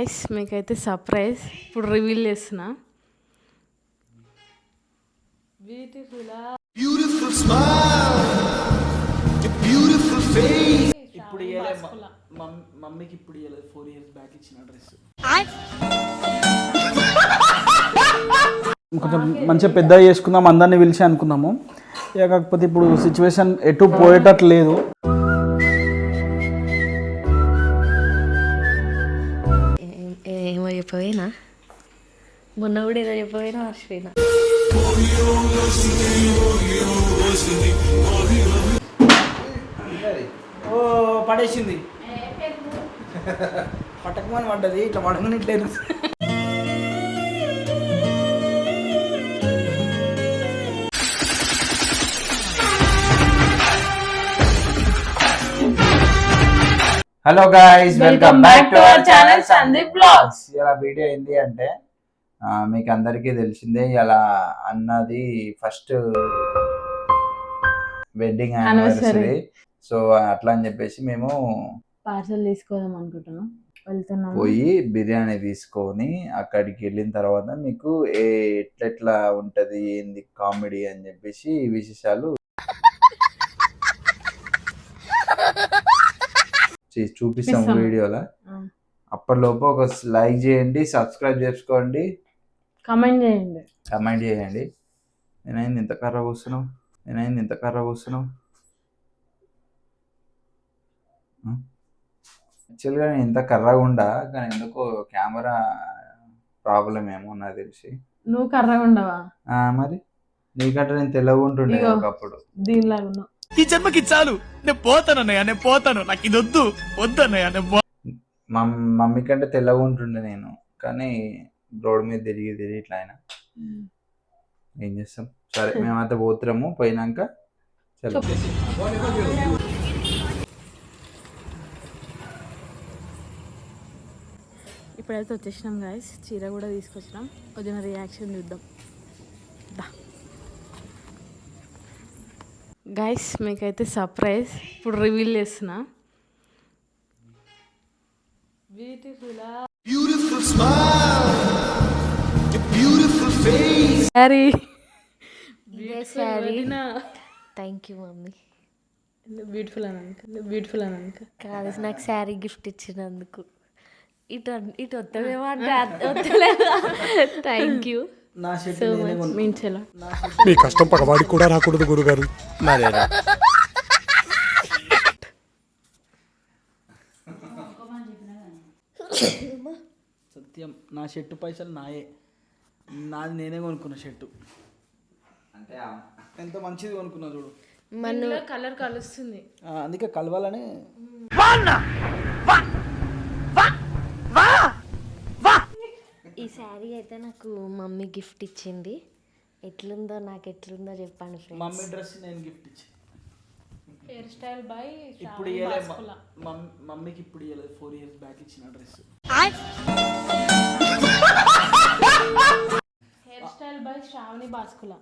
Guys మీకైతే surprise ఇప్పుడు reveal చేస్తున్నా. ఇప్పుడు మమ్మీకి ఇప్పుడు ఫోర్ ఇయర్స్ బ్యాక్ ఇచ్చిన డ్రెస్ కొంచెం మంచిగా పెద్ద చేసుకుందాం. అందరినీ పిలిచి అనుకున్నాము ఇక కాకపోతే ఇప్పుడు సిచ్యువేషన్ ఎటు పోయేటట్లు ఏమో చెప్పపోయినా మొన్న కూడా ఏదో చెప్పపోయినా మర్చిపోయినా ఓ పడేసింది. పట్టకమని పడ్డది ఇట్లా పడకని ఇట్లా. Hello guys welcome back to our channel Sandeep blogs ఇలా వీడియో ఏంటి అంటే మీకు అందరికీ తెలిసిందే ఇలా అన్నది ఫస్ట్ వెడ్డింగ్ యానివర్సరీ సో అట్లా అని చెప్పేసి మేము పార్సల్ తీసుకోదాం అనుకుంటున్నాం. పోయి బిర్యానీ తీసుకొని అక్కడికి వెళ్ళిన తర్వాత మీకు ఏ ఎట్లెట్లా ఉంటది ఏంది కామెడీ అని చెప్పేసి విశేషాలు చూపిస్తాం. వీడియోలో. అప్పటిలోపు ఒక లైక్ చేయండి సబ్స్క్రైబ్ చేసుకోండి. కమెంట్ చేయండి. కమెంట్ చేయండి. నేనైంది ఇంత కర్ర కూస్తున్నావు నేనైంది ఇంత కర్ర కూస్తున్నావు యాక్చువల్గా నేను ఇంత కర్రగా ఉండా కానీ ఎందుకో కెమెరా ప్రాబ్లం ఏమో నాకు తెలిసి. నువ్వు కర్రగా ఉండవా? ఆ, మరి? నీకంటే నేను తెల్లగా ఉంటుండే. ఒకప్పుడు. దీనిలాగా ఉన్నావు. ఈ జన్మకి చాలు. నేను పోతానన్నయ్య నేను పోతాను. నాకు ఇది వద్దు. వద్దన్నయ్య నేను పో- మా మమ్మీ కంటే తెల్లగా ఉంటుండే నేను. కానీ రోడ్ మీద తిరిగి తిరిగి ఇట్లా ఆయన ఏం చేస్తాం? సరే మేమంతా పోతున్నాము. పోయినాక చలో. ఇప్పుడైతే వచ్చేసినాం గాయస్ చీర కూడా తీసుకొచ్చినాం. వదిన రియాక్షన్ చూద్దాం. గాయస్ మీకైతే సర్ప్రైజ్ ఇప్పుడు రివీల్ చేస్తున్నా. Beautiful Beautiful smile, your beautiful face. Sari ఇదే sari thank you mummy beautiful అని అనుక బ్యూటిఫుల్ అని అనుక కాదు నాకు శారీ గిఫ్ట్ ఇచ్చినందుకు. ఇటు ఇటు వస్తామేమో అంటే వస్తలేదా థ్యాంక్ యూ మీ కష్టం పగవాడికి కూడా రాకూడదు గురుగారు. సత్యం నా షర్టు పైసలు నాయే. నాది నేనే కొనుక్కున్న షర్టు. అంటే ఎంత మంచిది కొనుక్కున్నా చూడు. మన కలర్ కలుస్తుంది. ఆ, అందుకే కలవాలని. ఈ శారీ అయితే నాకు మమ్మీ గిఫ్ట్ ఇచ్చింది. ఎట్లుందో నాకు ఎట్లుందో చెప్పండి ఫ్రెండ్స్ మమ్మీ డ్రెస్ నేను గిఫ్ట్ ఇచ్చి హెయిర్ స్టైల్ బై ఇప్పుడు మమ్మీకి ఇప్పుడు ఇవ్వలేదు ఫోర్ ఇయర్స్ బ్యాక్ ఇచ్చిన dress. Hair style by Sravani బాస్కుల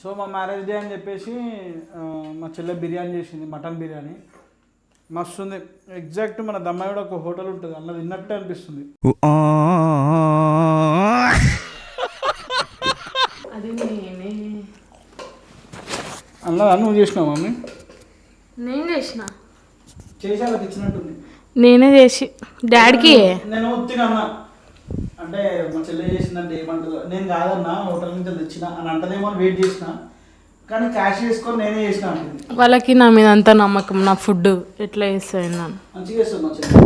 so మా మ్యారేజ్ డే అని చెప్పేసి మా చెల్లె బిర్యానీ చేసింది మటన్ బిర్యానీ. మస్తు ఉంది ఎగ్జాక్ట్ మన దమ్మాయి కూడా ఒక హోటల్ ఉంటుంది అన్న తిన్నట్టే అనిపిస్తుంది అది నేనే నువ్వు చేసినావు మమ్మీ? నేను చేసిన. ఇచ్చినట్టుంది నేనే చేసి. డాడీకి? నేను అంటే మా చెల్లె చేసిందంటే ఏమంటుందో నేను కాదన్నా హోటల్ నుంచి తెచ్చిన అని అంటదేమో అని వెయిట్ చేసిన. కానీ క్యాష్ చేసుకొని నేనే చేసిన వాళ్ళకి నా మీద అంత నమ్మకం నా ఫుడ్ ఎట్లా చేస్తాను నన్ను మంచిగా చేస్తుంది మా చెల్లె.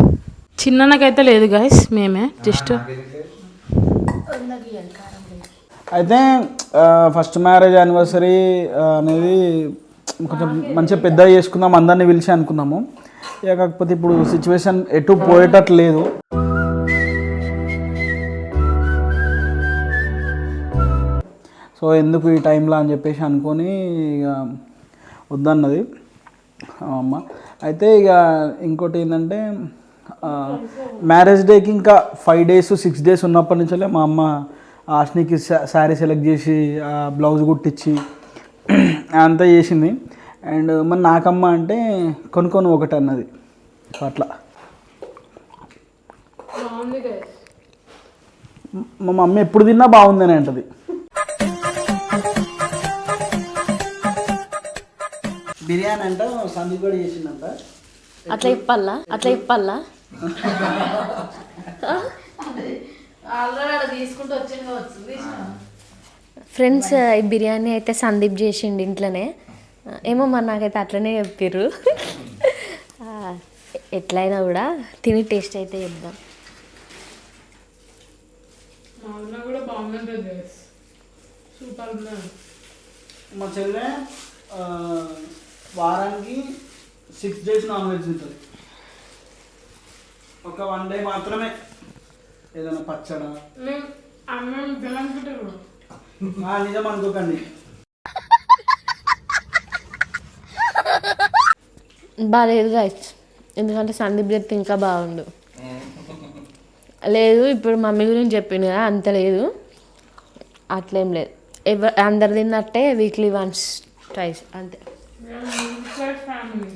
చిన్నకైతే లేదు గాయస్ మేమే. జస్ట్ అయితే ఫస్ట్ మ్యారేజ్ యానివర్సరీ అనేది కొంచెం మంచిగా పెద్ద చేసుకుందాం అందరినీ పిలిచి అనుకున్నాము. ఇక కాకపోతే ఇప్పుడు సిచ్యువేషన్ ఎటు పోయేటట్టు లేదు సో ఎందుకు ఈ టైంలో అని చెప్పేసి అనుకొని ఇక వద్దన్నది అమ్మ. అయితే ఇక ఇంకోటి ఏంటంటే మ్యారేజ్ డేకి ఇంకా ఫైవ్ డేస్ సిక్స్ డేస్ ఉన్నప్పటి నుంచే మా అమ్మ ఆష్నికి శారీ సెలెక్ట్ చేసి బ్లౌజ్ కుట్టించి అంతా చేసింది. అండ్ మరి నాకమ్మ అంటే కొనుక్కొని ఒకటి అన్నది. అట్లా. బాగుంది గైస్ మా మమ్మీ ఎప్పుడు తిన్నా బాగుందని అంటది. బిర్యానీ అంట సందీప్ కూడా చేసిందంట. అట్లా ఇప్పల్లా అట్లా ఇప్పల్లా ఫ్రెండ్స్ ఈ బిర్యానీ అయితే సందీప్ చేసిండు ఇంట్లోనే. ఏమో మరి నాకైతే అట్లనే చెప్పారు ఎట్లయినా కూడా తిని టేస్ట్ అయితే చెప్దాం మా చెల్లె ఆ, వారానికి సిక్స్ డేస్ నాన్ వెజ్ ఉంటుంది ఒక వన్ డే మాత్రమే. ఏదైనా పచ్చడ? అన్నం నిజం అనుకోకండి. బాగాలేదు గాయస్ ఎందుకంటే సందీప్ చెప్తే ఇంకా బాగుండు. లేదు ఇప్పుడు మమ్మీ గురించి చెప్పింది కదా అంత లేదు. అట్లేం లేదు. ఎవ అందరు తిన్నట్టే వీక్లీ వన్స్ ట్రైస్ అంతే. ఫ్యామిలీ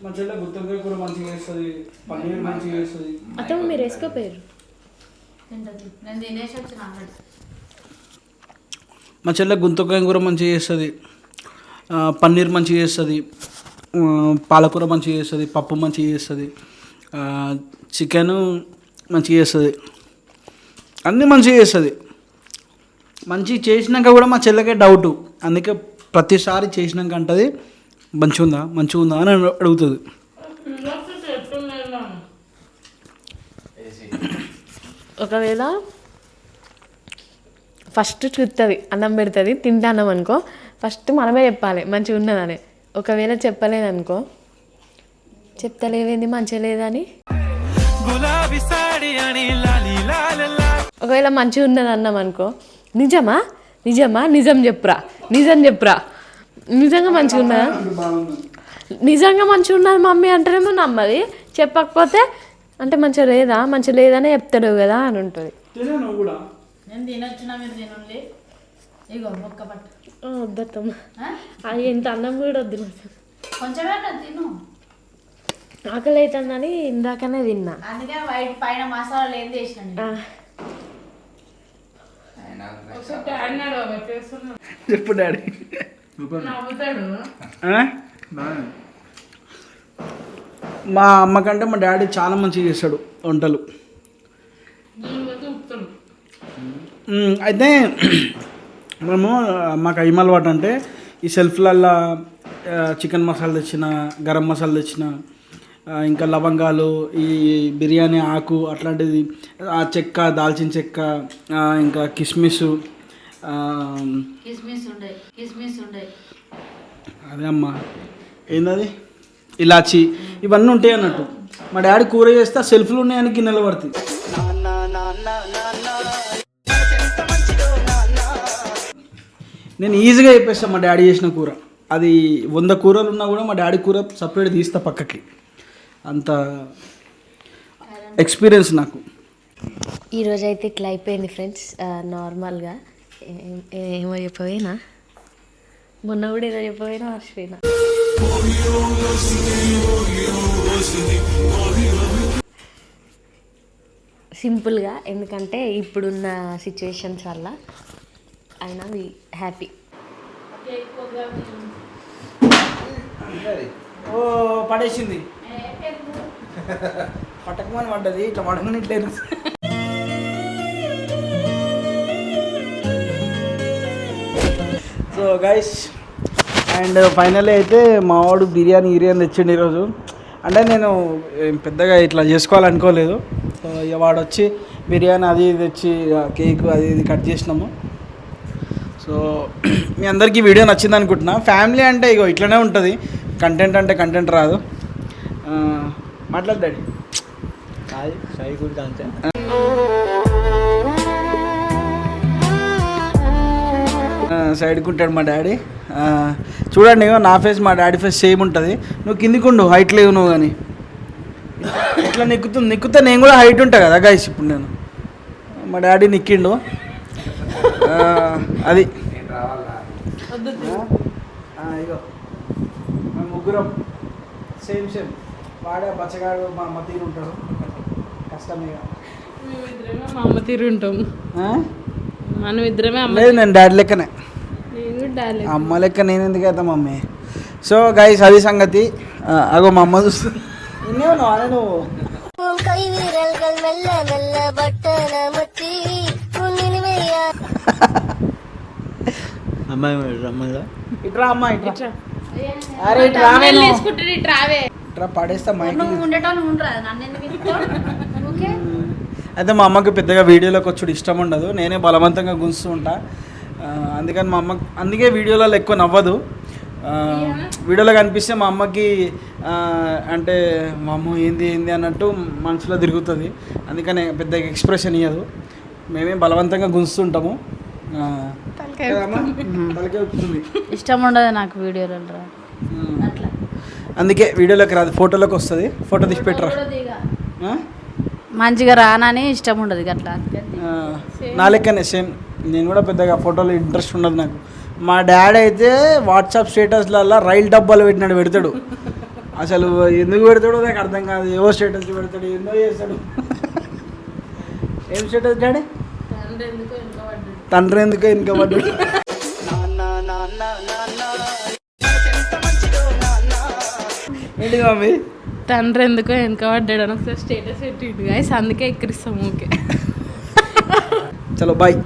మా చెల్లె గుత్తొంకాయ కూర మంచిగా చేస్తుంది పన్నీర్ మంచిగా చేస్తుంది. అతను మీరు వేసుకోపోయారు నేను తినేసి వచ్చిన ఆల్రెడీ. మా చెల్లె గుంతకాయ కూర మంచిగా చేస్తుంది ఆ, పన్నీర్ మంచిగా చేస్తుంది ఆ, పాలకూర మంచిగా చేస్తుంది పప్పు మంచిగా చేస్తుంది చికెన్ మంచిగా చేస్తుంది. అన్నీ మంచిగా చేస్తుంది. మంచిగా చేసినాక కూడా మా చెల్లెకే డౌట్ అందుకే ప్రతిసారి చేసినాక అంటది మంచిగా ఉందా మంచిగా ఉందా అని అడుగుతుంది. ఒకవేళ ఫస్ట్ చూస్తుంది అన్నం పెడుతుంది తింటానం అనుకో ఫస్ట్ మనమే చెప్పాలి మంచిగా ఉన్నదని. ఒకవేళ చెప్పలేదనుకో చెప్తలేవేంది మంచిగా లేదని? ఒకవేళ మంచిగా ఉన్నది అన్నాం అనుకో నిజమా? నిజమా? నిజం చెప్పురా. నిజం చెప్పురా. నిజంగా మంచిగా ఉన్నదా నిజంగా మంచిగా ఉన్నది మమ్మీ అంటేనేమో నమ్మది. చెప్పకపోతే అంటే మంచిగా లేదా? మంచిగా లేదనే చెప్తాడు కదా అని ఉంటుంది. వద్దత్తమ్మ. అది ఎంత అన్నం కూడా వద్దు తిను. ఆకలి అవుతుందని ఇందాకనే తిన్నా. అందుకే వైట్ పైన మసాలా ఏం చేసిన చెప్పు డాడీ. మా అమ్మ కంటే మా డాడీ చాలా మంచిగా చేస్తాడు వంటలు. అయితే మేము మాకు ఏం అలవాటు అంటే ఈ సెల్ఫ్లల్లో చికెన్ మసాలా తెచ్చిన గరం మసాలా తెచ్చిన ఇంకా లవంగాలు ఈ బిర్యానీ ఆకు అట్లాంటిది ఆ చెక్క దాల్చిన చెక్క ఇంకా కిస్మిస్ కిస్మిస్ ఉండే కిస్మిస్ ఉండే అదే అమ్మా ఏందది? ఇలాచి. ఇవన్నీ ఉంటాయి అన్నట్టు. మా డాడీ కూర చేస్తే సెల్ఫ్లు ఉన్నాయని గిన్నెలు పడుతుంది నేను ఈజీగా చెప్పేస్తాను మా డాడీ చేసిన కూర. అది వంద కూరలు ఉన్నా కూడా మా డాడీ కూర సపరేట్ తీస్తా పక్కకి. అంత ఎక్స్పీరియన్స్ నాకు. ఈరోజు అయితే ఇట్లా అయిపోయింది ఫ్రెండ్స్ నార్మల్గా. ఏమో చెప్పపోయినా మొన్న కూడా ఏదో చెప్పపోయినా మర్చిపోయినా సింపుల్గా ఎందుకంటే ఇప్పుడున్న సిచ్యువేషన్స్ వల్ల అయినా హ్యాపీ ఓ పడేసింది. పట్టకమని పడ్డది ఇట్లా పడకని ఇట్లా గైస్ అండ్ ఫైనల్లీ అయితే మా వాడు బిర్యానీ బిర్యానీ తెచ్చిండు ఈరోజు. అంటే నేను పెద్దగా ఇట్లా చేసుకోవాలనుకోలేదు. సో ఇక వాడు వచ్చి బిర్యానీ అది ఇది తెచ్చి కేక్ అది ఇది కట్ చేసినాము. సో మీ అందరికీ వీడియో నచ్చింది అనుకుంటున్నా. ఫ్యామిలీ అంటే ఇగో ఇట్లనే ఉంటుంది. కంటెంట్ అంటే కంటెంట్ రాదు. ఆ, మాట్లాడు డాడీ. ఆ, సైడ్కి ఉంటాడు మా డాడీ. చూడండి ఇగో నా ఫేస్ మా డాడీ ఫేస్ సేమ్ ఉంటుంది. నువ్వు కిందికి ఉండు హైట్ లేవు నువ్వు కానీ ఇట్లా నిక్కుతుంది నిక్కితే నేను కూడా హైట్ ఉంటా కదా గైస్ ఇప్పుడు నేను. మా డాడీ నిక్కిండు. అది. ఇగో. ముగ్గురం సేమ్ సేమ్. వాడే బచ్చగాడు మా అమ్మ తీరు ఉంటాడు. కష్టమే మా అమ్మ తీరు ఉంటాం? మనం ఇద్దరమే అమ్మ లేదు నేను డాడీ లెక్కనే. అమ్మ లెక్క నేను ఎందుకు అవుతా మమ్మీ? సో గైస్ అది సంగతి. అగో మా అమ్మ చూస్తుంది అయితే మా అమ్మకి పెద్దగా వీడియోలోకి వచ్చుడు ఇష్టం ఉండదు. నేనే బలవంతంగా గుంజుతూ ఉంటా. అందుకని మా అమ్మ అందుకే వీడియోలలో ఎక్కువ నవ్వదు. ఆ, వీడియోలో కనిపిస్తే మా అమ్మకి అంటే మా అమ్మ ఏంది ఏంది అన్నట్టు మనసులో తిరుగుతుంది. అందుకని పెద్దగా ఎక్స్ప్రెషన్ ఇవ్వదు మేమే బలవంతంగా ఉప్పుతుంది. ఇష్టం ఉండదు నాకు వీడియోలలో. అందుకే వీడియోలోకి రాదు ఫోటోలోకి వస్తుంది. ఫోటో తీసి పెట్టరా ఆ? మంచిగా రానని ఇష్టం ఉండదు అట్లా. ఆ, నా లెక్కనే సేమ్. నేను కూడా పెద్దగా ఫోటోలు ఇంట్రెస్ట్ ఉండదు నాకు. మా డాడీ అయితే వాట్సాప్ స్టేటస్లలో రైల్ డబ్బాలు పెట్టినాడు పెడతాడు. అసలు ఎందుకు పెడతాడో నాకు అర్థం కాదు. ఏవో స్టేటస్ పెడతాడు ఎన్నో చేస్తాడు. ఏం స్టేటస్ డాడీ? తండ్రి ఎందుకో ఇంకా పడ్డాడు. ఏంటి మమ్మీ తండ్రి ఎందుకో వెనక పడ్డాడు అని ఒకసారి స్టేటస్ పెట్టిండు. గాయస్ అందుకే ఎక్కిరిస్తాం ఓకే చలో బాయ్